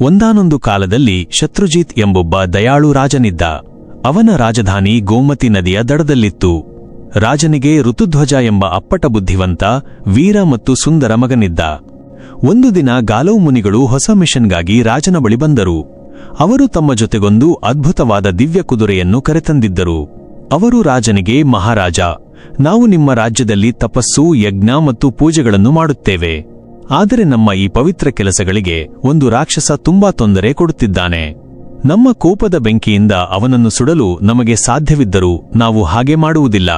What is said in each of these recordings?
ಒಂದಾನೊಂದು ಕಾಲದಲ್ಲಿ ಶತ್ರುಜಿತ್ ಎಂಬೊಬ್ಬ ದಯಾಳು ರಾಜನಿದ್ದ. ಅವನ ರಾಜಧಾನಿ ಗೋಮತಿ ನದಿಯ ದಡದಲ್ಲಿತ್ತು. ರಾಜನಿಗೆ ಋತುಧ್ವಜ ಎಂಬ ಅಪ್ಪಟ ಬುದ್ಧಿವಂತ, ವೀರ ಮತ್ತು ಸುಂದರ ಮಗನಿದ್ದ. ಒಂದು ದಿನ ಗಾಲವ್ ಮುನಿಗಳು ಹೊಸ ಮಿಷನ್ಗಾಗಿ ರಾಜನ ಬಳಿ ಬಂದರು. ಅವರು ತಮ್ಮ ಜೊತೆಗೊಂದು ಅದ್ಭುತವಾದ ದಿವ್ಯ ಕುದುರೆಯನ್ನು ಕರೆತಂದಿದ್ದರು. ಅವರು ರಾಜನಿಗೆ, ಮಹಾರಾಜ, ನಾವು ನಿಮ್ಮ ರಾಜ್ಯದಲ್ಲಿ ತಪಸ್ಸು, ಯಜ್ಞ ಮತ್ತು ಪೂಜೆಗಳನ್ನು ಮಾಡುತ್ತೇವೆ. ಆದರೆ ನಮ್ಮ ಈ ಪವಿತ್ರ ಕೆಲಸಗಳಿಗೆ ಒಂದು ರಾಕ್ಷಸ ತುಂಬಾ ತೊಂದರೆ ಕೊಡುತ್ತಿದ್ದಾನೆ. ನಮ್ಮ ಕೋಪದ ಬೆಂಕಿಯಿಂದ ಅವನನ್ನು ಸುಡಲು ನಮಗೆ ಸಾಧ್ಯವಿದ್ದರೂ ನಾವು ಹಾಗೆ ಮಾಡುವುದಿಲ್ಲ.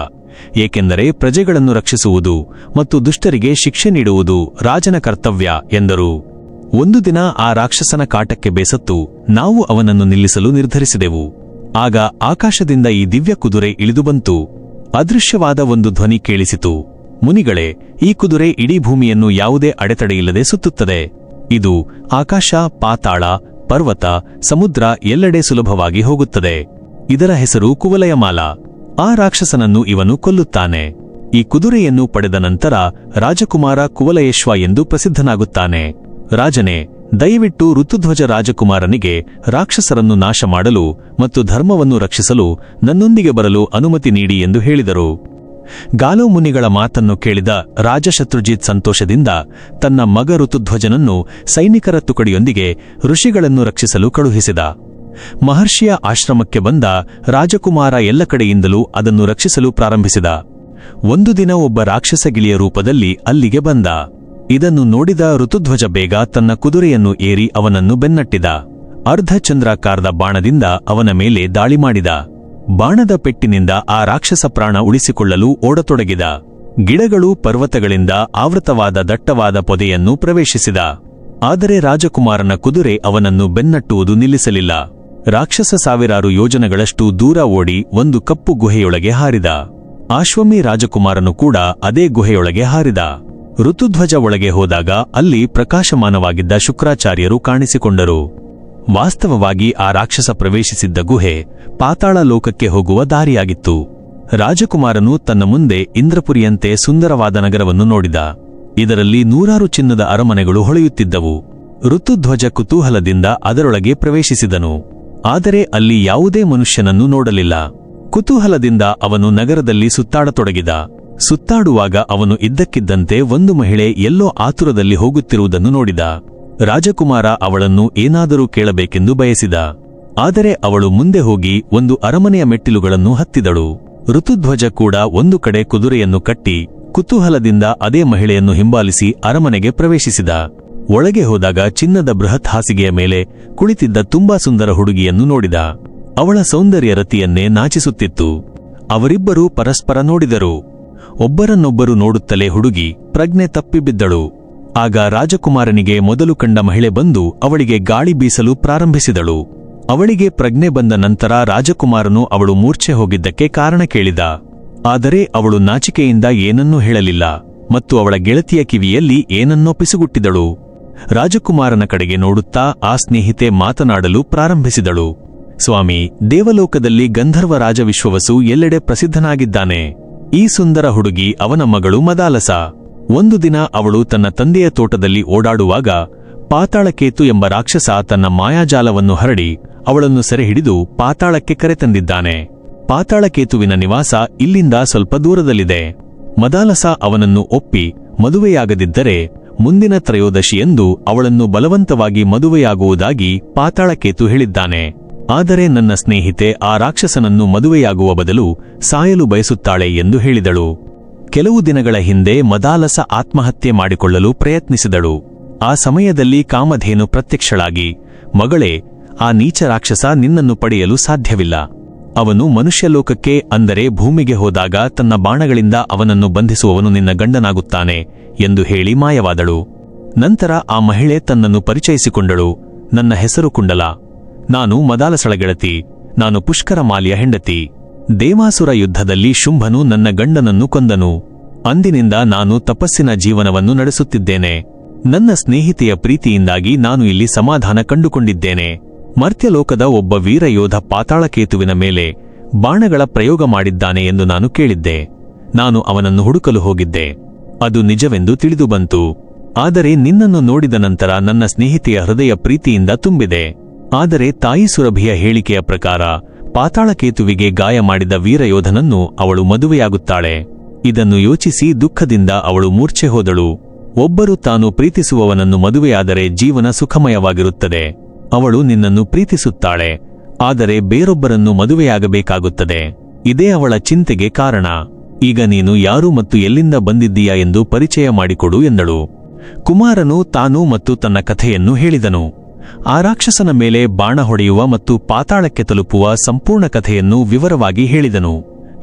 ಏಕೆಂದರೆ ಪ್ರಜೆಗಳನ್ನು ರಕ್ಷಿಸುವುದು ಮತ್ತು ದುಷ್ಟರಿಗೆ ಶಿಕ್ಷೆ ನೀಡುವುದು ರಾಜನ ಕರ್ತವ್ಯ ಎಂದರು. ಒಂದು ದಿನ ಆ ರಾಕ್ಷಸನ ಕಾಟಕ್ಕೆ ಬೇಸತ್ತು ನಾವು ಅವನನ್ನು ನಿಲ್ಲಿಸಲು ನಿರ್ಧರಿಸಿದೆವು. ಆಗ ಆಕಾಶದಿಂದ ಈ ದಿವ್ಯ ಕುದುರೆ ಇಳಿದು ಬಂತು. ಅದೃಶ್ಯವಾದ ಒಂದು ಧ್ವನಿ ಕೇಳಿಸಿತು. ಮುನಿಗಳೇ, ಈ ಕುದುರೆ ಇಡೀ ಭೂಮಿಯನ್ನು ಯಾವುದೇ ಅಡೆತಡೆಯಿಲ್ಲದೆ ಸುತ್ತುತ್ತದೆ. ಇದು ಆಕಾಶ, ಪಾತಾಳ, ಪರ್ವತ, ಸಮುದ್ರ ಎಲ್ಲೆಡೆ ಸುಲಭವಾಗಿ ಹೋಗುತ್ತದೆ. ಇದರ ಹೆಸರು ಕುವಲಯಮಾಲ. ಆ ರಾಕ್ಷಸನನ್ನು ಇವನು ಕೊಲ್ಲುತ್ತಾನೆ. ಈ ಕುದುರೆಯನ್ನು ಪಡೆದ ನಂತರ ರಾಜಕುಮಾರ ಕುವಲಯೇಶ್ವ ಎಂದು ಪ್ರಸಿದ್ಧನಾಗುತ್ತಾನೆ. ರಾಜನೇ, ದಯವಿಟ್ಟು ಋತುಧ್ವಜ ರಾಜಕುಮಾರನಿಗೆ ರಾಕ್ಷಸರನ್ನು ನಾಶ ಮಾಡಲು ಮತ್ತು ಧರ್ಮವನ್ನು ರಕ್ಷಿಸಲು ನನ್ನೊಂದಿಗೆ ಬರಲು ಅನುಮತಿ ನೀಡಿ ಎಂದು ಹೇಳಿದರು. ಗಾಲೋ ಮುನಿಗಳ ಮಾತನ್ನು ಕೇಳಿದ ರಾಜಶತ್ರುಜಿತ್ ಸಂತೋಷದಿಂದ ತನ್ನ ಮಗ ಋತುಧ್ವಜನನ್ನು ಸೈನಿಕರ ತುಕಡಿಯೊಂದಿಗೆ ಋಷಿಗಳನ್ನು ರಕ್ಷಿಸಲು ಕಳುಹಿಸಿದ. ಮಹರ್ಷಿಯ ಆಶ್ರಮಕ್ಕೆ ಬಂದ ರಾಜಕುಮಾರ ಎಲ್ಲ ಕಡೆಯಿಂದಲೂ ಅದನ್ನು ರಕ್ಷಿಸಲು ಪ್ರಾರಂಭಿಸಿದ. ಒಂದು ದಿನ ಒಬ್ಬ ರಾಕ್ಷಸ ಗಿಳಿಯ ರೂಪದಲ್ಲಿ ಅಲ್ಲಿಗೆ ಬಂದ. ಇದನ್ನು ನೋಡಿದ ಋತುಧ್ವಜ ಬೇಗ ತನ್ನ ಕುದುರೆಯನ್ನು ಏರಿ ಅವನನ್ನು ಬೆನ್ನಟ್ಟಿದ. ಅರ್ಧಚಂದ್ರಾಕಾರದ ಬಾಣದಿಂದ ಅವನ ಮೇಲೆ ದಾಳಿ ಮಾಡಿದ. ಬಾಣದ ಪೆಟ್ಟಿನಿಂದ ಆ ರಾಕ್ಷಸ ಪ್ರಾಣ ಉಳಿಸಿಕೊಳ್ಳಲು ಓಡತೊಡಗಿದ. ಗಿಡಗಳು ಪರ್ವತಗಳಿಂದ ಆವೃತವಾದ ದಟ್ಟವಾದ ಪೊದೆಯನ್ನು ಪ್ರವೇಶಿಸಿದ. ಆದರೆ ರಾಜಕುಮಾರನ ಕುದುರೆ ಅವನನ್ನು ಬೆನ್ನಟ್ಟುವುದು ನಿಲ್ಲಿಸಲಿಲ್ಲ. ರಾಕ್ಷಸ ಸಾವಿರಾರು ಯೋಜನೆಗಳಷ್ಟು ದೂರ ಓಡಿ ಒಂದು ಕಪ್ಪು ಗುಹೆಯೊಳಗೆ ಹಾರಿದ. ಆಶ್ವಮಿ ರಾಜಕುಮಾರನು ಕೂಡ ಅದೇ ಗುಹೆಯೊಳಗೆ ಹಾರಿದ. ಋತುಧ್ವಜ ಒಳಗೆ ಹೋದಾಗ ಅಲ್ಲಿ ಪ್ರಕಾಶಮಾನವಾಗಿದ್ದ ಶುಕ್ರಾಚಾರ್ಯರು ಕಾಣಿಸಿಕೊಂಡರು. ವಾಸ್ತವವಾಗಿ ಆ ರಾಕ್ಷಸ ಪ್ರವೇಶಿಸಿದ್ದ ಗುಹೆ ಪಾತಾಳ ಲೋಕಕ್ಕೆ ಹೋಗುವ ದಾರಿಯಾಗಿತ್ತು. ರಾಜಕುಮಾರನು ತನ್ನ ಮುಂದೆ ಇಂದ್ರಪುರಿಯಂತೆ ಸುಂದರವಾದ ನಗರವನ್ನು ನೋಡಿದ. ಇದರಲ್ಲಿ ನೂರಾರು ಚಿನ್ನದ ಅರಮನೆಗಳು ಹೊಳೆಯುತ್ತಿದ್ದವು. ಋತುಧ್ವಜ ಕುತೂಹಲದಿಂದ ಅದರೊಳಗೆ ಪ್ರವೇಶಿಸಿದನು. ಆದರೆ ಅಲ್ಲಿ ಯಾವುದೇ ಮನುಷ್ಯನನ್ನು ನೋಡಲಿಲ್ಲ. ಕುತೂಹಲದಿಂದ ಅವನು ನಗರದಲ್ಲಿ ಸುತ್ತಾಡತೊಡಗಿದ. ಸುತ್ತಾಡುವಾಗ ಅವನು ಇದ್ದಕ್ಕಿದ್ದಂತೆ ಒಂದು ಮಹಿಳೆ ಎಲ್ಲೋ ಆತುರದಲ್ಲಿ ಹೋಗುತ್ತಿರುವುದನ್ನು ನೋಡಿದ. ರಾಜಕುಮಾರ ಅವಳನ್ನು ಏನಾದರೂ ಕೇಳಬೇಕೆಂದು ಬಯಸಿದ. ಆದರೆ ಅವಳು ಮುಂದೆ ಹೋಗಿ ಒಂದು ಅರಮನೆಯ ಮೆಟ್ಟಿಲುಗಳನ್ನು ಹತ್ತಿದಳು. ಋತುಧ್ವಜ ಕೂಡ ಒಂದು ಕಡೆ ಕುದುರೆಯನ್ನು ಕಟ್ಟಿ, ಕುತೂಹಲದಿಂದ ಅದೇ ಮಹಿಳೆಯನ್ನು ಹಿಂಬಾಲಿಸಿ ಅರಮನೆಗೆ ಪ್ರವೇಶಿಸಿದ. ಒಳಗೆ ಹೋದಾಗ ಚಿನ್ನದ ಬೃಹತ್ ಹಾಸಿಗೆಯ ಮೇಲೆ ಕುಳಿತಿದ್ದ ತುಂಬಾ ಸುಂದರ ಹುಡುಗಿಯನ್ನು ನೋಡಿದ. ಅವಳ ಸೌಂದರ್ಯ ರತಿಯನ್ನೇ ನಾಚಿಸುತ್ತಿತ್ತು. ಅವರಿಬ್ಬರೂ ಪರಸ್ಪರ ನೋಡಿದರು. ಒಬ್ಬರನ್ನೊಬ್ಬರು ನೋಡುತ್ತಲೇ ಹುಡುಗಿ ಪ್ರಜ್ಞೆ ತಪ್ಪಿಬಿದ್ದಳು. ಆಗ ರಾಜಕುಮಾರನಿಗೆ ಮೊದಲು ಕಂಡ ಮಹಿಳೆ ಬಂದು ಅವಳಿಗೆ ಗಾಳಿ ಬೀಸಲು ಪ್ರಾರಂಭಿಸಿದಳು. ಅವಳಿಗೆ ಪ್ರಜ್ಞೆ ಬಂದ ನಂತರ ರಾಜಕುಮಾರನು ಅವಳು ಮೂರ್ಛೆ ಹೋಗಿದ್ದಕ್ಕೆ ಕಾರಣ ಕೇಳಿದ. ಆದರೆ ಅವಳು ನಾಚಿಕೆಯಿಂದ ಏನನ್ನೂ ಹೇಳಲಿಲ್ಲ ಮತ್ತು ಅವಳ ಗೆಳತಿಯ ಕಿವಿಯಲ್ಲಿ ಏನನ್ನೋ ಪಿಸುಗುಟ್ಟಿದಳು. ರಾಜಕುಮಾರನ ಕಡೆಗೆ ನೋಡುತ್ತಾ ಆ ಸ್ನೇಹಿತೆ ಮಾತನಾಡಲು ಪ್ರಾರಂಭಿಸಿದಳು. ಸ್ವಾಮಿ, ದೇವಲೋಕದಲ್ಲಿ ಗಂಧರ್ವ ರಾಜವಿಶ್ವವಸು ಎಲ್ಲೆಡೆ ಪ್ರಸಿದ್ಧನಾಗಿದ್ದಾನೆ. ಈ ಸುಂದರ ಹುಡುಗಿ ಅವನ ಮಗಳು ಮದಾಲಸ. ಒಂದು ದಿನ ಅವಳು ತನ್ನ ತಂದೆಯ ತೋಟದಲ್ಲಿ ಓಡಾಡುವಾಗ ಪಾತಾಳಕೇತು ಎಂಬ ರಾಕ್ಷಸ ತನ್ನ ಮಾಯಾಜಾಲವನ್ನು ಹರಡಿ ಅವಳನ್ನು ಸೆರೆಹಿಡಿದು ಪಾತಾಳಕ್ಕೆ ಕರೆತಂದಿದ್ದಾನೆ. ಪಾತಾಳಕೇತುವಿನ ನಿವಾಸ ಇಲ್ಲಿಂದ ಸ್ವಲ್ಪ ದೂರದಲ್ಲಿದೆ. ಮದಾಲಸ ಅವನನ್ನು ಒಪ್ಪಿ ಮದುವೆಯಾಗದಿದ್ದರೆ ಮುಂದಿನ ತ್ರಯೋದಶಿಯೆಂದು ಅವಳನ್ನು ಬಲವಂತವಾಗಿ ಮದುವೆಯಾಗುವುದಾಗಿ ಪಾತಾಳಕೇತು ಹೇಳಿದ್ದಾನೆ. ಆದರೆ ನನ್ನ ಸ್ನೇಹಿತೆ ಆ ರಾಕ್ಷಸನನ್ನು ಮದುವೆಯಾಗುವ ಬದಲು ಸಾಯಲು ಬಯಸುತ್ತಾಳೆ ಎಂದು ಹೇಳಿದಳು. ಕೆಲವು ದಿನಗಳ ಹಿಂದೆ ಮದಾಲಸ ಆತ್ಮಹತ್ಯೆ ಮಾಡಿಕೊಳ್ಳಲು ಪ್ರಯತ್ನಿಸಿದಳು. ಆ ಸಮಯದಲ್ಲಿ ಕಾಮಧೇನು ಪ್ರತ್ಯಕ್ಷಳಾಗಿ, ಮಗಳೇ, ಆ ನೀಚ ರಾಕ್ಷಸ ನಿನ್ನನ್ನು ಪಡೆಯಲು ಸಾಧ್ಯವಿಲ್ಲ. ಅವನು ಮನುಷ್ಯಲೋಕಕ್ಕೆ ಅಂದರೆ ಭೂಮಿಗೆ ಹೋದಾಗ ತನ್ನ ಬಾಣಗಳಿಂದ ಅವನನ್ನು ಬಂಧಿಸುವವನು ನಿನ್ನ ಗಂಡನಾಗುತ್ತಾನೆ, ಎಂದು ಹೇಳಿ ಮಾಯವಾದಳು. ನಂತರ ಆ ಮಹಿಳೆ ತನ್ನನ್ನು ಪರಿಚಯಿಸಿಕೊಂಡಳು. ನನ್ನ ಹೆಸರು ಕುಂಡಲ. ನಾನು ಮದಾಲಸಳ ಗೆಳತಿ. ನಾನು ಪುಷ್ಕರ ಮಾಲಿಯ ಹೆಂಡತಿ. ದೇವಾಸುರ ಯುದ್ಧದಲ್ಲಿ ಶುಂಭನು ನನ್ನ ಗಂಡನನ್ನು ಕೊಂದನು. ಅಂದಿನಿಂದ ನಾನು ತಪಸ್ಸಿನ ಜೀವನವನ್ನು ನಡೆಸುತ್ತಿದ್ದೇನೆ. ನನ್ನ ಸ್ನೇಹಿತೆಯ ಪ್ರೀತಿಯಿಂದಾಗಿ ನಾನು ಇಲ್ಲಿ ಸಮಾಧಾನ ಕಂಡುಕೊಂಡಿದ್ದೇನೆ. ಮರ್ತ್ಯಲೋಕದ ಒಬ್ಬ ವೀರಯೋಧ ಪಾತಾಳಕೇತುವಿನ ಮೇಲೆ ಬಾಣಗಳ ಪ್ರಯೋಗ ಮಾಡಿದ್ದಾನೆ ಎಂದು ನಾನು ಕೇಳಿದ್ದೆ. ನಾನು ಅವನನ್ನು ಹುಡುಕಲು ಹೋಗಿದ್ದೆ. ಅದು ನಿಜವೆಂದು ತಿಳಿದುಬಂತು ಆದರೆ ನಿನ್ನನ್ನು ನೋಡಿದ ನಂತರ ನನ್ನ ಸ್ನೇಹಿತೆಯ ಹೃದಯ ಪ್ರೀತಿಯಿಂದ ತುಂಬಿದೆ. ಆದರೆ ತಾಯಿ ಸುರಭಿಯ ಹೇಳಿಕೆಯ ಪ್ರಕಾರ ಪಾತಾಳಕೇತುವಿಗೆ ಗಾಯ ಮಾಡಿದ ವೀರಯೋಧನನ್ನು ಅವಳು ಮದುವೆಯಾಗುತ್ತಾಳೆ. ಇದನ್ನು ಯೋಚಿಸಿ ದುಃಖದಿಂದ ಅವಳು ಮೂರ್ಛೆ ಹೋದಳು. ಒಬ್ಬರು ತಾನು ಪ್ರೀತಿಸುವವನನ್ನು ಮದುವೆಯಾದರೆ ಜೀವನ ಸುಖಮಯವಾಗಿರುತ್ತದೆ. ಅವಳು ನಿನ್ನನ್ನು ಪ್ರೀತಿಸುತ್ತಾಳೆ. ಆದರೆ ಬೇರೊಬ್ಬರನ್ನು ಮದುವೆಯಾಗಬೇಕಾಗುತ್ತದೆ. ಇದೇ ಅವಳ ಚಿಂತೆಗೆ ಕಾರಣ. ಈಗ ನೀನು ಯಾರು ಮತ್ತು ಎಲ್ಲಿಂದ ಬಂದಿದ್ದೀಯಾ ಎಂದು ಪರಿಚಯ ಮಾಡಿಕೊಡು ಎಂದಳು. ಕುಮಾರನು ತಾನು ಮತ್ತು ತನ್ನ ಕಥೆಯನ್ನು ಹೇಳಿದನು. ಆ ರಾಕ್ಷಸನ ಮೇಲೆ ಬಾಣ ಹೊಡೆಯುವ ಮತ್ತು ಪಾತಾಳಕ್ಕೆ ತಲುಪುವ ಸಂಪೂರ್ಣ ಕಥೆಯನ್ನು ವಿವರವಾಗಿ ಹೇಳಿದನು.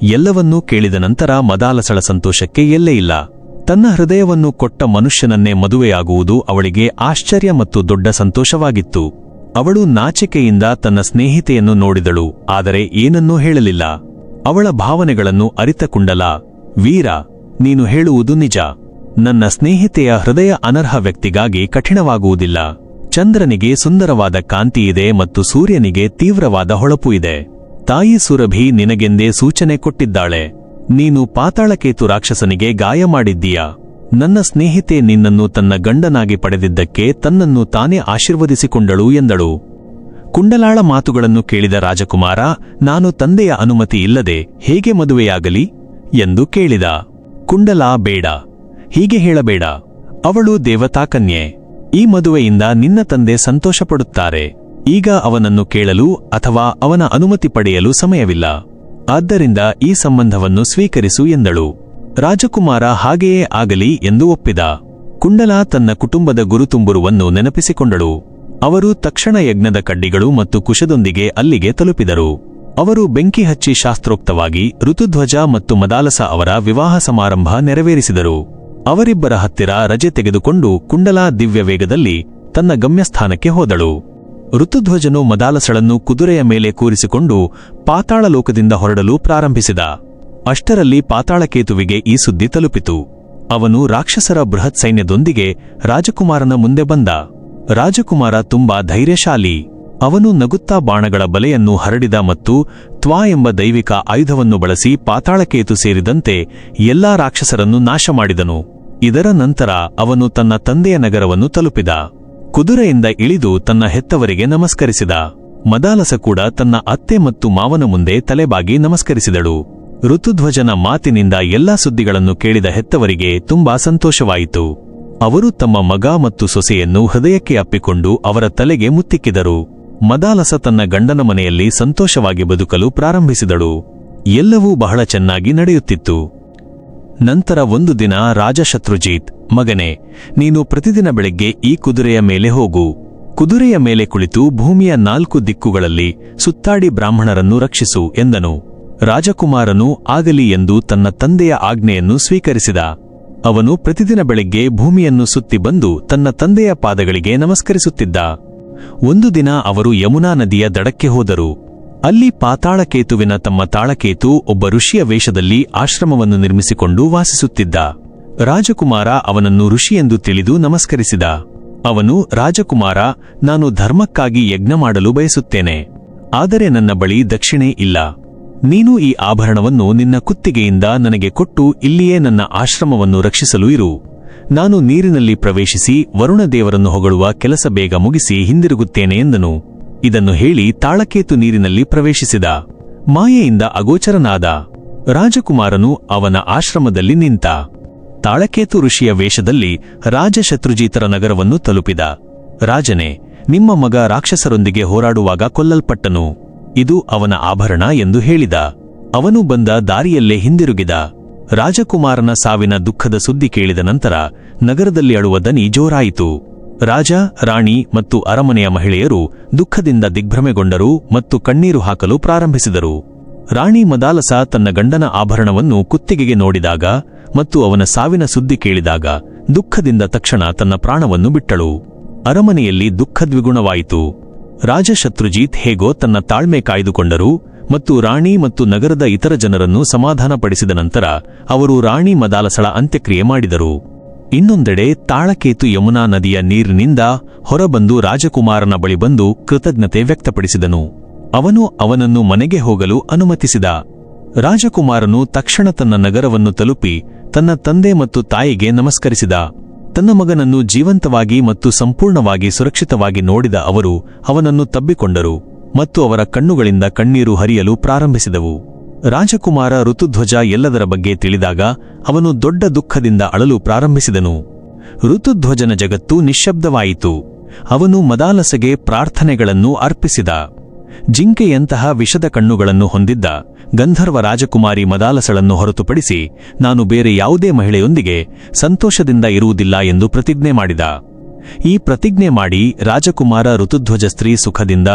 ಎಲ್ಲವನ್ನೂ ಕೇಳಿದ ನಂತರ ಮದಾಲಸಳ ಸಂತೋಷಕ್ಕೆ ಎಲ್ಲೇ ಇಲ್ಲ. ತನ್ನ ಹೃದಯವನ್ನು ಕೊಟ್ಟ ಮನುಷ್ಯನನ್ನೇ ಮದುವೆಯಾಗುವುದು ಅವಳಿಗೆ ಆಶ್ಚರ್ಯ ಮತ್ತು ದೊಡ್ಡ ಸಂತೋಷವಾಗಿತ್ತು. ಅವಳು ನಾಚಿಕೆಯಿಂದ ತನ್ನ ಸ್ನೇಹಿತೆಯನ್ನು ನೋಡಿದಳು, ಆದರೆ ಏನನ್ನೂ ಹೇಳಲಿಲ್ಲ. ಅವಳ ಭಾವನೆಗಳನ್ನು ಅರಿತ ವೀರ, ನೀನು ಹೇಳುವುದು ನಿಜ. ನನ್ನ ಸ್ನೇಹಿತೆಯ ಹೃದಯ ಅನರ್ಹ ವ್ಯಕ್ತಿಗಾಗಿ ಕಠಿಣವಾಗುವುದಿಲ್ಲ. ಚಂದ್ರನಿಗೆ ಸುಂದರವಾದ ಕಾಂತಿಯಿದೆ ಮತ್ತು ಸೂರ್ಯನಿಗೆ ತೀವ್ರವಾದ ಹೊಳಪು ಇದೆ. ತಾಯಿ ಸುರಭಿ ನಿನಗೆಂದೇ ಸೂಚನೆ ಕೊಟ್ಟಿದ್ದಾಳೆ. ನೀನು ಪಾತಾಳಕೇತು ರಾಕ್ಷಸನಿಗೆ ಗಾಯ ಮಾಡಿದ್ದೀಯ? ನನ್ನ ಸ್ನೇಹಿತೆ ನಿನ್ನನ್ನು ತನ್ನ ಗಂಡನಾಗಿ ಪಡೆದಿದ್ದಕ್ಕೆ ತನ್ನನ್ನು ತಾನೇ ಆಶೀರ್ವದಿಸಿಕೊಂಡಳು ಎಂದಳು. ಕುಂಡಲಾಳ ಮಾತುಗಳನ್ನು ಕೇಳಿದ ರಾಜಕುಮಾರ, ನಾನು ತಂದೆಯ ಅನುಮತಿ ಇಲ್ಲದೆ ಹೇಗೆ ಮದುವೆಯಾಗಲಿ? ಎಂದು ಕೇಳಿದ. ಕುಂಡಲಾ, ಬೇಡ. ಹೀಗೆ ಹೇಳಬೇಡ. ಅವಳು ದೇವತಾಕನ್ಯೆ. ಈ ಮದುವೆಯಿಂದ ನಿನ್ನ ತಂದೆ ಸಂತೋಷಪಡುತ್ತಾರೆ. ಈಗ ಅವನನ್ನು ಕೇಳಲು ಅಥವಾ ಅವನ ಅನುಮತಿ ಪಡೆಯಲು ಸಮಯವಿಲ್ಲ. ಆದ್ದರಿಂದ ಈ ಸಂಬಂಧವನ್ನು ಸ್ವೀಕರಿಸು ಎಂದಳು. ರಾಜಕುಮಾರ ಹಾಗೆಯೇ ಆಗಲಿ ಎಂದು ಒಪ್ಪಿದ. ಕುಂಡಲ ತನ್ನ ಕುಟುಂಬದ ಗುರುತುಂಬುರುವನ್ನು ನೆನಪಿಸಿಕೊಂಡಳು. ಅವರು ತಕ್ಷಣ ಯಜ್ಞದ ಕಡ್ಡಿಗಳು ಮತ್ತು ಕುಶದೊಂದಿಗೆ ಅಲ್ಲಿಗೆ ತಲುಪಿದರು. ಅವರು ಬೆಂಕಿ ಹಚ್ಚಿ ಶಾಸ್ತ್ರೋಕ್ತವಾಗಿ ಋತುಧ್ವಜ ಮತ್ತು ಮದಾಲಸ ಅವರ ವಿವಾಹ ಸಮಾರಂಭ ನೆರವೇರಿಸಿದರು. ಅವರಿಬ್ಬರ ಹತ್ತಿರ ರಜೆ ತೆಗೆದುಕೊಂಡು ಕುಂಡಲ ದಿವ್ಯ ವೇಗದಲ್ಲಿ ತನ್ನ ಗಮ್ಯಸ್ಥಾನಕ್ಕೆ ಹೋದಳು. ಋತುಧ್ವಜನು ಮದಾಲಸಳನ್ನು ಕುದುರೆಯ ಮೇಲೆ ಕೂರಿಸಿಕೊಂಡು ಪಾತಾಳ ಲೋಕದಿಂದ ಹೊರಡಲು ಪ್ರಾರಂಭಿಸಿದ. ಅಷ್ಟರಲ್ಲಿ ಪಾತಾಳಕೇತುವಿಗೆ ಈ ಸುದ್ದಿ ತಲುಪಿತು. ಅವನು ರಾಕ್ಷಸರ ಬೃಹತ್ ಸೈನ್ಯದೊಂದಿಗೆ ರಾಜಕುಮಾರನ ಮುಂದೆ ಬಂದ. ರಾಜಕುಮಾರ ತುಂಬಾ ಧೈರ್ಯಶಾಲಿ. ಅವನು ನಗುತ್ತಾ ಬಾಣಗಳ ಬಲೆಯನ್ನು ಹರಡಿದ ಮತ್ತು ತ್ವಾ ಎಂಬ ದೈವಿಕ ಆಯುಧವನ್ನು ಬಳಸಿ ಪಾತಾಳಕೇತು ಸೇರಿದಂತೆ ಎಲ್ಲಾ ರಾಕ್ಷಸರನ್ನು ನಾಶ ಮಾಡಿದನು ಇದರ ನಂತರ ಅವನು ತನ್ನ ತಂದೆಯ ನಗರವನ್ನು ತಲುಪಿದ. ಕುದುರೆಯಿಂದ ಇಳಿದು ತನ್ನ ಹೆತ್ತವರಿಗೆ ನಮಸ್ಕರಿಸಿದ. ಮದಾಲಸ ಕೂಡ ತನ್ನ ಅತ್ತೆ ಮತ್ತು ಮಾವನ ಮುಂದೆ ತಲೆಬಾಗಿ ನಮಸ್ಕರಿಸಿದಳು. ಋತುಧ್ವಜನ ಮಾತಿನಿಂದ ಎಲ್ಲಾ ಸುದ್ದಿಗಳನ್ನು ಕೇಳಿದ ಹೆತ್ತವರಿಗೆ ತುಂಬಾ ಸಂತೋಷವಾಯಿತು. ಅವರು ತಮ್ಮ ಮಗ ಮತ್ತು ಸೊಸೆಯನ್ನು ಹೃದಯಕ್ಕೆ ಅಪ್ಪಿಕೊಂಡು ಅವರ ತಲೆಗೆ ಮುತ್ತಿಕ್ಕಿದರು. ಮದಾಲಸ ತನ್ನ ಗಂಡನ ಮನೆಯಲ್ಲಿ ಸಂತೋಷವಾಗಿ ಬದುಕಲು ಪ್ರಾರಂಭಿಸಿದಳು. ಎಲ್ಲವೂ ಬಹಳ ಚೆನ್ನಾಗಿ ನಡೆಯುತ್ತಿತ್ತು. ನಂತರ ಒಂದು ದಿನ ರಾಜ ಶತ್ರುಜೀತ್ ಮಗನೇ, ನೀನು ಪ್ರತಿದಿನ ಬೆಳಗ್ಗೆ ಈ ಕುದುರೆಯ ಮೇಲೆ ಹೋಗು. ಕುದುರೆಯ ಮೇಲೆ ಕುಳಿತು ಭೂಮಿಯ ನಾಲ್ಕು ದಿಕ್ಕುಗಳಲ್ಲಿ ಸುತ್ತಾಡಿ ಬ್ರಾಹ್ಮಣರನ್ನು ರಕ್ಷಿಸು, ಎಂದನು. ರಾಜಕುಮಾರನು ಆಗಲಿ ಎಂದು ತನ್ನ ತಂದೆಯ ಆಜ್ಞೆಯನ್ನು ಸ್ವೀಕರಿಸಿದ. ಅವನು ಪ್ರತಿದಿನ ಬೆಳಗ್ಗೆ ಭೂಮಿಯನ್ನು ಸುತ್ತಿ ಬಂದು ತನ್ನ ತಂದೆಯ ಪಾದಗಳಿಗೆ ನಮಸ್ಕರಿಸುತ್ತಿದ್ದ. ಒಂದು ದಿನ ಅವರು ಯಮುನಾ ನದಿಯ ದಡಕ್ಕೆ ಹೋದರು. ಅಲ್ಲಿ ಪಾತಾಳಕೇತುವಿನ ತಮ್ಮ ತಾಳಕೇತು ಒಬ್ಬ ಋಷಿಯ ವೇಷದಲ್ಲಿ ಆಶ್ರಮವನ್ನು ನಿರ್ಮಿಸಿಕೊಂಡು ವಾಸಿಸುತ್ತಿದ್ದ. ರಾಜಕುಮಾರ ಅವನನ್ನು ಋಷಿಯೆಂದು ತಿಳಿದು ನಮಸ್ಕರಿಸಿದ. ಅವನು, ರಾಜಕುಮಾರ, ನಾನು ಧರ್ಮಕ್ಕಾಗಿ ಯಜ್ಞ ಮಾಡಲು ಬಯಸುತ್ತೇನೆ. ಆದರೆ ನನ್ನ ಬಳಿ ದಕ್ಷಿಣೆ ಇಲ್ಲ. ನೀನು ಈ ಆಭರಣವನ್ನು ನಿನ್ನ ಕುತ್ತಿಗೆಯಿಂದ ನನಗೆ ಕೊಟ್ಟು ಇಲ್ಲಿಯೇ ನನ್ನ ಆಶ್ರಮವನ್ನು ರಕ್ಷಿಸಲು ಇರು. ನಾನು ನೀರಿನಲ್ಲಿ ಪ್ರವೇಶಿಸಿ ವರುಣದೇವರನ್ನು ಹೊಗಳುವ ಕೆಲಸ ಬೇಗ ಮುಗಿಸಿ ಹಿಂದಿರುಗುತ್ತೇನೆ ಎಂದನು. ಇದನ್ನು ಹೇಳಿ ತಾಳಕೇತು ನೀರಿನಲ್ಲಿ ಪ್ರವೇಶಿಸಿದ. ಮಾಯೆಯಿಂದ ಅಗೋಚರನಾದ ರಾಜಕುಮಾರನು ಅವನ ಆಶ್ರಮದಲ್ಲಿ ನಿಂತ. ತಾಳಕೇತು ಋಷಿಯ ವೇಷದಲ್ಲಿ ರಾಜಶತ್ರುಜೀತರ ನಗರವನ್ನು ತಲುಪಿದ. ರಾಜನೇ, ನಿಮ್ಮ ಮಗ ರಾಕ್ಷಸರೊಂದಿಗೆ ಹೋರಾಡುವಾಗ ಕೊಲ್ಲಲ್ಪಟ್ಟನು. ಇದು ಅವನ ಆಭರಣ ಎಂದು ಹೇಳಿದ. ಅವನು ಬಂದ ದಾರಿಯಲ್ಲೇ ಹಿಂದಿರುಗಿದ. ರಾಜಕುಮಾರನ ಸಾವಿನ ದುಃಖದ ಸುದ್ದಿ ಕೇಳಿದ ನಂತರ ನಗರದಲ್ಲಿ ಅಳುವ ದನಿ ಜೋರಾಯಿತು. ರಾಜ, ರಾಣಿ ಮತ್ತು ಅರಮನೆಯ ಮಹಿಳೆಯರು ದುಃಖದಿಂದ ದಿಗ್ಭ್ರಮೆಗೊಂಡರು ಮತ್ತು ಕಣ್ಣೀರು ಹಾಕಲು ಪ್ರಾರಂಭಿಸಿದರು. ರಾಣಿ ಮದಾಲಸ ತನ್ನ ಗಂಡನ ಆಭರಣವನ್ನು ಕುತ್ತಿಗೆಗೆ ನೋಡಿದಾಗ ಮತ್ತು ಅವನ ಸಾವಿನ ಸುದ್ದಿ ಕೇಳಿದಾಗ ದುಃಖದಿಂದ ತಕ್ಷಣ ತನ್ನ ಪ್ರಾಣವನ್ನು ಬಿಟ್ಟಳು. ಅರಮನೆಯಲ್ಲಿ ದುಃಖ ದ್ವಿಗುಣವಾಯಿತು. ರಾಜ ಶತ್ರುಜೀತ್ ಹೇಗೋ ತನ್ನ ತಾಳ್ಮೆ ಕಾಯ್ದುಕೊಂಡರು ಮತ್ತು ರಾಣಿ ಮತ್ತು ನಗರದ ಇತರ ಜನರನ್ನು ಸಮಾಧಾನಪಡಿಸಿದ ನಂತರ ಅವರು ರಾಣಿ ಮದಾಲಸಳ ಅಂತ್ಯಕ್ರಿಯೆ ಮಾಡಿದರು. ಇನ್ನೊಂದೆಡೆ ತಾಳಕೇತು ಯಮುನಾ ನದಿಯ ನೀರಿನಿಂದ ಹೊರಬಂದು ರಾಜಕುಮಾರನ ಬಳಿ ಬಂದು ಕೃತಜ್ಞತೆ ವ್ಯಕ್ತಪಡಿಸಿದನು. ಅವನು ಅವನನ್ನು ಮನೆಗೆ ಹೋಗಲು ಅನುಮತಿಸಿದ. ರಾಜಕುಮಾರನು ತಕ್ಷಣ ತನ್ನ ನಗರವನ್ನು ತಲುಪಿ ತನ್ನ ತಂದೆ ಮತ್ತು ತಾಯಿಗೆ ನಮಸ್ಕರಿಸಿದ. ತನ್ನ ಮಗನನ್ನು ಜೀವಂತವಾಗಿ ಮತ್ತು ಸಂಪೂರ್ಣವಾಗಿ ಸುರಕ್ಷಿತವಾಗಿ ನೋಡಿದ ಅವರು ಅವನನ್ನು ತಬ್ಬಿಕೊಂಡರು ಮತ್ತು ಅವರ ಕಣ್ಣುಗಳಿಂದ ಕಣ್ಣೀರು ಹರಿಯಲು ಪ್ರಾರಂಭಿಸಿದವು. ರಾಜಕುಮಾರ ಋತುಧ್ವಜ ಎಲ್ಲದರ ಬಗ್ಗೆ ತಿಳಿದಾಗ ಅವನು ದೊಡ್ಡ ದುಃಖದಿಂದ ಅಳಲು ಪ್ರಾರಂಭಿಸಿದನು. ಋತುಧ್ವಜನ ಜಗತ್ತು ನಿಶ್ಶಬ್ದವಾಯಿತು. ಅವನು ಮದಾಲಸಗೆ ಪ್ರಾರ್ಥನೆಗಳನ್ನು ಅರ್ಪಿಸಿದ. ಜಿಂಕೆಯಂತಹ ವಿಷದ ಕಣ್ಣುಗಳನ್ನು ಹೊಂದಿದ್ದ ಗಂಧರ್ವ ರಾಜಕುಮಾರಿ ಮದಾಲಸಳನ್ನು ಹೊರತುಪಡಿಸಿ ನಾನು ಬೇರೆ ಯಾವುದೇ ಮಹಿಳೆಯೊಂದಿಗೆ ಸಂತೋಷದಿಂದ ಇರುವುದಿಲ್ಲ ಎಂದು ಪ್ರತಿಜ್ಞೆ ಮಾಡಿದ. ಈ ಪ್ರತಿಜ್ಞೆ ಮಾಡಿ ರಾಜಕುಮಾರ ಋತುಧ್ವಜ ಸ್ತ್ರೀ ಸುಖದಿಂದ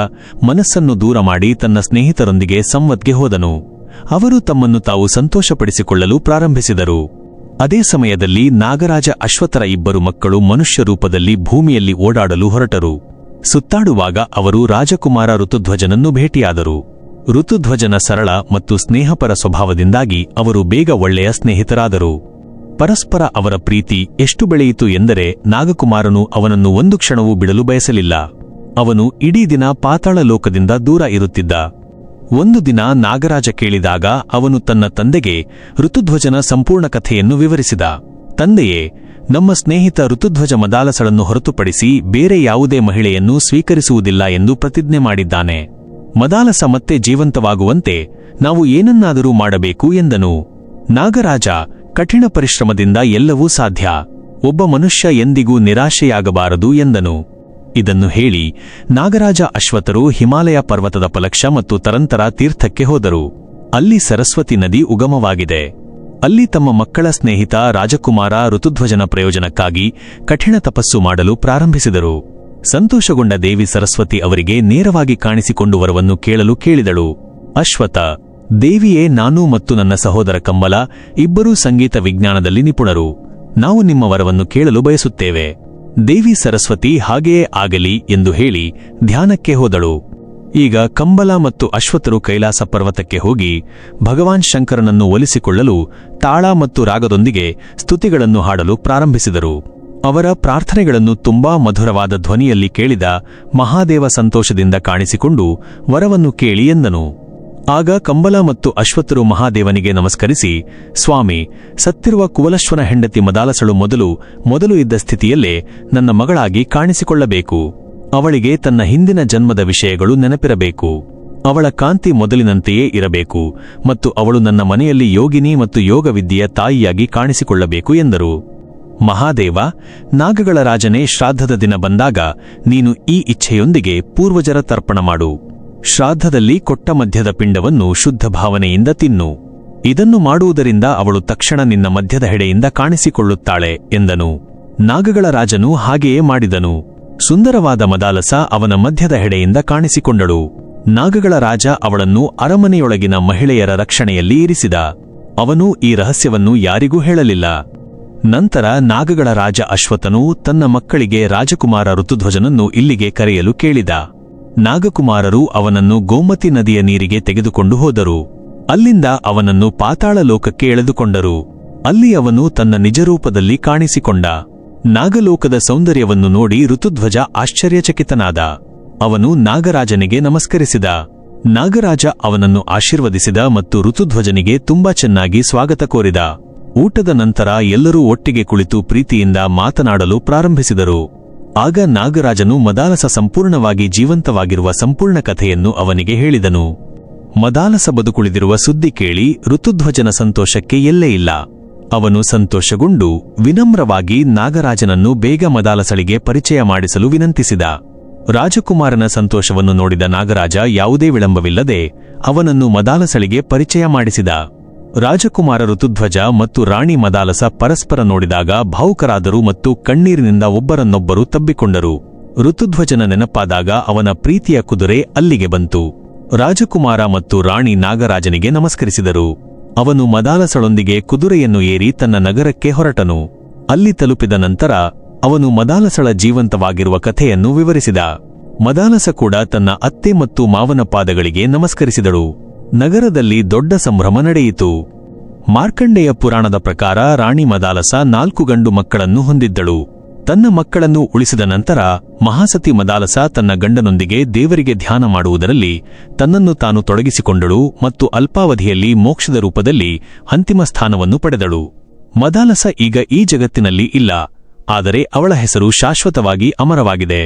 ಮನಸ್ಸನ್ನು ದೂರ ಮಾಡಿ ತನ್ನ ಸ್ನೇಹಿತರೊಂದಿಗೆ ಸಂವದ್ಗೆ ಹೋದನು. ಅವರು ತಮ್ಮನ್ನು ತಾವು ಸಂತೋಷಪಡಿಸಿಕೊಳ್ಳಲು ಪ್ರಾರಂಭಿಸಿದರು. ಅದೇ ಸಮಯದಲ್ಲಿ ನಾಗರಾಜ ಅಶ್ವಥರ ಇಬ್ಬರು ಮಕ್ಕಳು ಮನುಷ್ಯ ರೂಪದಲ್ಲಿ ಭೂಮಿಯಲ್ಲಿ ಓಡಾಡಲು ಹೊರಟರು. ಸುತ್ತಾಡುವಾಗ ಅವರು ರಾಜಕುಮಾರ ಋತುಧ್ವಜನನ್ನು ಭೇಟಿಯಾದರು. ಋತುಧ್ವಜನ ಸರಳ ಮತ್ತು ಸ್ನೇಹಪರ ಸ್ವಭಾವದಿಂದಾಗಿ ಅವರು ಬೇಗ ಒಳ್ಳೆಯ ಸ್ನೇಹಿತರಾದರು. ಪರಸ್ಪರ ಅವರ ಪ್ರೀತಿ ಎಷ್ಟು ಬೆಳೆಯಿತು ಎಂದರೆ ನಾಗಕುಮಾರನು ಅವನನ್ನು ಒಂದು ಕ್ಷಣವೂ ಬಿಡಲು ಬಯಸಲಿಲ್ಲ. ಅವನು ಇಡೀ ದಿನ ಪಾತಾಳ ಲೋಕದಿಂದ ದೂರ ಇರುತ್ತಿದ್ದ. ಒಂದು ದಿನ ನಾಗರಾಜ ಕೇಳಿದಾಗ ಅವನು ತನ್ನ ತಂದೆಗೆ ಋತುಧ್ವಜನ ಸಂಪೂರ್ಣ ಕಥೆಯನ್ನು ವಿವರಿಸಿದ. ತಂದೆಯೇ, ನಮ್ಮ ಸ್ನೇಹಿತ ಋತುಧ್ವಜ ಮದಾಲಸಳನ್ನು ಹೊರತುಪಡಿಸಿ ಬೇರೆ ಯಾವುದೇ ಮಹಿಳೆಯನ್ನು ಸ್ವೀಕರಿಸುವುದಿಲ್ಲ ಎಂದು ಪ್ರತಿಜ್ಞೆ ಮಾಡಿದ್ದಾನೆ. ಮದಾಲಸ ಮತ್ತೆ ಜೀವಂತವಾಗುವಂತೆ ನಾವು ಏನನ್ನಾದರೂ ಮಾಡಬೇಕು ಎಂದನು. ನಾಗರಾಜ ಕಠಿಣ ಪರಿಶ್ರಮದಿಂದ ಎಲ್ಲವೂ ಸಾಧ್ಯ. ಒಬ್ಬ ಮನುಷ್ಯ ಎಂದಿಗೂ ನಿರಾಶೆಯಾಗಬಾರದು ಎಂದನು. ಇದನ್ನು ಹೇಳಿ ನಾಗರಾಜ ಅಶ್ವತರು ಹಿಮಾಲಯ ಪರ್ವತದ ಪಲಕ್ಷ ಮತ್ತು ತರಂತರ ತೀರ್ಥಕ್ಕೆ ಹೋದರು. ಅಲ್ಲಿ ಸರಸ್ವತಿ ನದಿ ಉಗಮವಾಗಿದೆ. ಅಲ್ಲಿ ತಮ್ಮ ಮಕ್ಕಳ ಸ್ನೇಹಿತ ರಾಜಕುಮಾರ ಋತುಧ್ವಜನ ಪ್ರಯೋಜನಕ್ಕಾಗಿ ಕಠಿಣ ತಪಸ್ಸು ಮಾಡಲು ಪ್ರಾರಂಭಿಸಿದರು. ಸಂತೋಷಗೊಂಡ ದೇವಿ ಸರಸ್ವತಿ ಅವರಿಗೆ ನೇರವಾಗಿ ಕಾಣಿಸಿಕೊಂಡು ವರವನ್ನು ಕೇಳಲು ಕೇಳಿದಳು. ಅಶ್ವಥ, ದೇವಿಯೇ ನಾನು ಮತ್ತು ನನ್ನ ಸಹೋದರ ಕಮ್ಮಲ ಇಬ್ಬರೂ ಸಂಗೀತ ವಿಜ್ಞಾನದಲ್ಲಿ ನಿಪುಣರು. ನಾವು ನಿಮ್ಮ ವರವನ್ನು ಕೇಳಲು ಬಯಸುತ್ತೇವೆ. ದೇವಿ ಸರಸ್ವತಿ ಹಾಗೆಯೇ ಆಗಲಿ ಎಂದು ಹೇಳಿ ಧ್ಯಾನಕ್ಕೆ ಹೋದಳು. ಈಗ ಕಂಬಲ ಮತ್ತು ಅಶ್ವಥರು ಕೈಲಾಸ ಪರ್ವತಕ್ಕೆ ಹೋಗಿ ಭಗವಾನ್ ಶಂಕರನನ್ನು ಒಲಿಸಿಕೊಳ್ಳಲು ತಾಳ ಮತ್ತು ರಾಗದೊಂದಿಗೆ ಸ್ತುತಿಗಳನ್ನು ಹಾಡಲು ಪ್ರಾರಂಭಿಸಿದರು. ಅವರ ಪ್ರಾರ್ಥನೆಗಳನ್ನು ತುಂಬಾ ಮಧುರವಾದ ಧ್ವನಿಯಲ್ಲಿ ಕೇಳಿದ ಮಹಾದೇವ ಸಂತೋಷದಿಂದ ಕಾಣಿಸಿಕೊಂಡು ವರವನ್ನು ಕೇಳಿ ಎಂದನು. ಆಗ ಕಂಬಲ ಮತ್ತು ಅಶ್ವತ್ಥರು ಮಹಾದೇವನಿಗೆ ನಮಸ್ಕರಿಸಿ, ಸ್ವಾಮಿ, ಸತ್ತಿರುವ ಕುವಲಶ್ವನ ಹೆಂಡತಿ ಮದಾಲಸಳು ಮೊದಲು ಮೊದಲು ಇದ್ದ ಸ್ಥಿತಿಯಲ್ಲೇ ನನ್ನ ಮಗಳಾಗಿ ಕಾಣಿಸಿಕೊಳ್ಳಬೇಕು. ಅವಳಿಗೆ ತನ್ನ ಹಿಂದಿನ ಜನ್ಮದ ವಿಷಯಗಳು ನೆನಪಿರಬೇಕು. ಅವಳ ಕಾಂತಿ ಮೊದಲಿನಂತೆಯೇ ಇರಬೇಕು ಮತ್ತು ಅವಳು ನನ್ನ ಮನೆಯಲ್ಲಿ ಯೋಗಿನಿ ಮತ್ತು ಯೋಗವಿದ್ಯೆಯ ತಾಯಿಯಾಗಿ ಕಾಣಿಸಿಕೊಳ್ಳಬೇಕು ಎಂದರು. ಮಹಾದೇವ, ನಾಗಗಳ ರಾಜನೇ ಶ್ರಾದ್ದದ ದಿನ ಬಂದಾಗ ನೀನು ಈ ಇಚ್ಛೆಯೊಂದಿಗೆ ಪೂರ್ವಜರ ತರ್ಪಣ ಮಾಡು. ಶ್ರಾದ್ದದಲ್ಲಿ ಕೊಟ್ಟ ಮಧ್ಯದ ಪಿಂಡವನ್ನು ಶುದ್ಧ ಭಾವನೆಯಿಂದ ತಿನ್ನು. ಇದನ್ನು ಮಾಡುವುದರಿಂದ ಅವಳು ತಕ್ಷಣ ನಿನ್ನ ಮಧ್ಯದ ಹೆಡೆಯಿಂದ ಕಾಣಿಸಿಕೊಳ್ಳುತ್ತಾಳೆ, ಎಂದನು. ನಾಗಗಳ ರಾಜನು ಹಾಗೆಯೇ ಮಾಡಿದನು. ಸುಂದರವಾದ ಮದಾಲಸ ಅವನ ಮಧ್ಯದ ಹೆಡೆಯಿಂದ ಕಾಣಿಸಿಕೊಂಡಳು. ನಾಗಗಳ ರಾಜ ಅವಳನ್ನು ಅರಮನೆಯೊಳಗಿನ ಮಹಿಳೆಯರ ರಕ್ಷಣೆಯಲ್ಲಿ ಇರಿಸಿದ. ಅವನು ಈ ರಹಸ್ಯವನ್ನು ಯಾರಿಗೂ ಹೇಳಲಿಲ್ಲ. ನಂತರ ನಾಗಗಳ ರಾಜ ಅಶ್ವಥನು ತನ್ನ ಮಕ್ಕಳಿಗೆ ರಾಜಕುಮಾರ ಋತುಧ್ವಜನನ್ನು ಇಲ್ಲಿಗೆ ಕರೆಯಲು ಕೇಳಿದ. ನಾಗಕುಮಾರರು ಅವನನ್ನು ಗೋಮತಿ ನದಿಯ ನೀರಿಗೆ ತೆಗೆದುಕೊಂಡು ಹೋದರು. ಅಲ್ಲಿಂದ ಅವನನ್ನು ಪಾತಾಳ ಲೋಕಕ್ಕೆ ಎಳೆದುಕೊಂಡರು. ಅಲ್ಲಿ ಅವನು ತನ್ನ ನಿಜರೂಪದಲ್ಲಿ ಕಾಣಿಸಿಕೊಂಡ. ನಾಗಲೋಕದ ಸೌಂದರ್ಯವನ್ನು ನೋಡಿ ಋತುಧ್ವಜ ಆಶ್ಚರ್ಯಚಕಿತನಾದ. ಅವನು ನಾಗರಾಜನಿಗೆ ನಮಸ್ಕರಿಸಿದ. ನಾಗರಾಜ ಅವನನ್ನು ಆಶೀರ್ವದಿಸಿದ ಮತ್ತು ಋತುಧ್ವಜನಿಗೆ ತುಂಬಾ ಚೆನ್ನಾಗಿ ಸ್ವಾಗತ ಕೋರಿದ. ಊಟದ ನಂತರ ಎಲ್ಲರೂ ಒಟ್ಟಿಗೆ ಕುಳಿತು ಪ್ರೀತಿಯಿಂದ ಮಾತನಾಡಲು ಪ್ರಾರಂಭಿಸಿದರು. ಆಗ ನಾಗರಾಜನು ಮದಾಲಸ ಸಂಪೂರ್ಣವಾಗಿ ಜೀವಂತವಾಗಿರುವ ಸಂಪೂರ್ಣ ಕಥೆಯನ್ನು ಅವನಿಗೆ ಹೇಳಿದನು. ಮದಾಲಸ ಬದುಕುಳಿದಿರುವ ಸುದ್ದಿ ಕೇಳಿ ಋತುಧ್ವಜನ ಸಂತೋಷಕ್ಕೆ ಎಲ್ಲೇ ಇಲ್ಲ. ಅವನು ಸಂತೋಷಗೊಂಡು ವಿನಮ್ರವಾಗಿ ನಾಗರಾಜನನ್ನು ಬೇಗ ಮದಾಲಸಳಿಗೆ ಪರಿಚಯ ಮಾಡಿಸಲು ವಿನಂತಿಸಿದ. ರಾಜಕುಮಾರನ ಸಂತೋಷವನ್ನು ನೋಡಿದ ನಾಗರಾಜ ಯಾವುದೇ ವಿಳಂಬವಿಲ್ಲದೆ ಅವನನ್ನು ಮದಾಲಸಳಿಗೆ ಪರಿಚಯ ಮಾಡಿಸಿದ. ರಾಜಕುಮಾರ ಋತುಧ್ವಜ ಮತ್ತು ರಾಣಿ ಮದಾಲಸ ಪರಸ್ಪರ ನೋಡಿದಾಗ ಭಾವುಕರಾದರು ಮತ್ತು ಕಣ್ಣೀರಿನಿಂದ ಒಬ್ಬರನ್ನೊಬ್ಬರು ತಬ್ಬಿಕೊಂಡರು. ಋತುಧ್ವಜನ ನೆನಪಾದಾಗ ಅವನ ಪ್ರೀತಿಯ ಕುದುರೆ ಅಲ್ಲಿಗೆ ಬಂತು. ರಾಜಕುಮಾರ ಮತ್ತು ರಾಣಿ ನಾಗರಾಜನಿಗೆ ನಮಸ್ಕರಿಸಿದರು. ಅವನು ಮದಾಲಸಳೊಂದಿಗೆ ಕುದುರೆಯನ್ನು ಏರಿ ತನ್ನ ನಗರಕ್ಕೆ ಹೊರಟನು. ಅಲ್ಲಿ ತಲುಪಿದ ನಂತರ ಅವನು ಮದಾಲಸಳ ಜೀವಂತವಾಗಿರುವ ಕಥೆಯನ್ನು ವಿವರಿಸಿದ. ಮದಾಲಸ ಕೂಡ ತನ್ನ ಅತ್ತೆ ಮತ್ತು ಮಾವನ ಪಾದಗಳಿಗೆ ನಮಸ್ಕರಿಸಿದಳು. ನಗರದಲ್ಲಿ ದೊಡ್ಡ ಸಂಭ್ರಮ ನಡೆಯಿತು. ಮಾರ್ಕಂಡೇಯ ಪುರಾಣದ ಪ್ರಕಾರ ರಾಣಿ ಮದಾಲಸ ನಾಲ್ಕು ಗಂಡು ಮಕ್ಕಳನ್ನು ಹೊಂದಿದ್ದಳು. ತನ್ನ ಮಕ್ಕಳನ್ನು ಉಳಿಸಿದ ನಂತರ ಮಹಾಸತಿ ಮದಾಲಸ ತನ್ನ ಗಂಡನೊಂದಿಗೆ ದೇವರಿಗೆ ಧ್ಯಾನ ಮಾಡುವುದರಲ್ಲಿ ತನ್ನನ್ನು ತಾನು ತೊಡಗಿಸಿಕೊಂಡಳು ಮತ್ತು ಅಲ್ಪಾವಧಿಯಲ್ಲಿ ಮೋಕ್ಷದ ರೂಪದಲ್ಲಿ ಅಂತಿಮ ಸ್ಥಾನವನ್ನು ಪಡೆದಳು. ಮದಾಲಸ ಈಗ ಈ ಜಗತ್ತಿನಲ್ಲಿ ಇಲ್ಲ, ಆದರೆ ಅವಳ ಹೆಸರು ಶಾಶ್ವತವಾಗಿ ಅಮರವಾಗಿದೆ.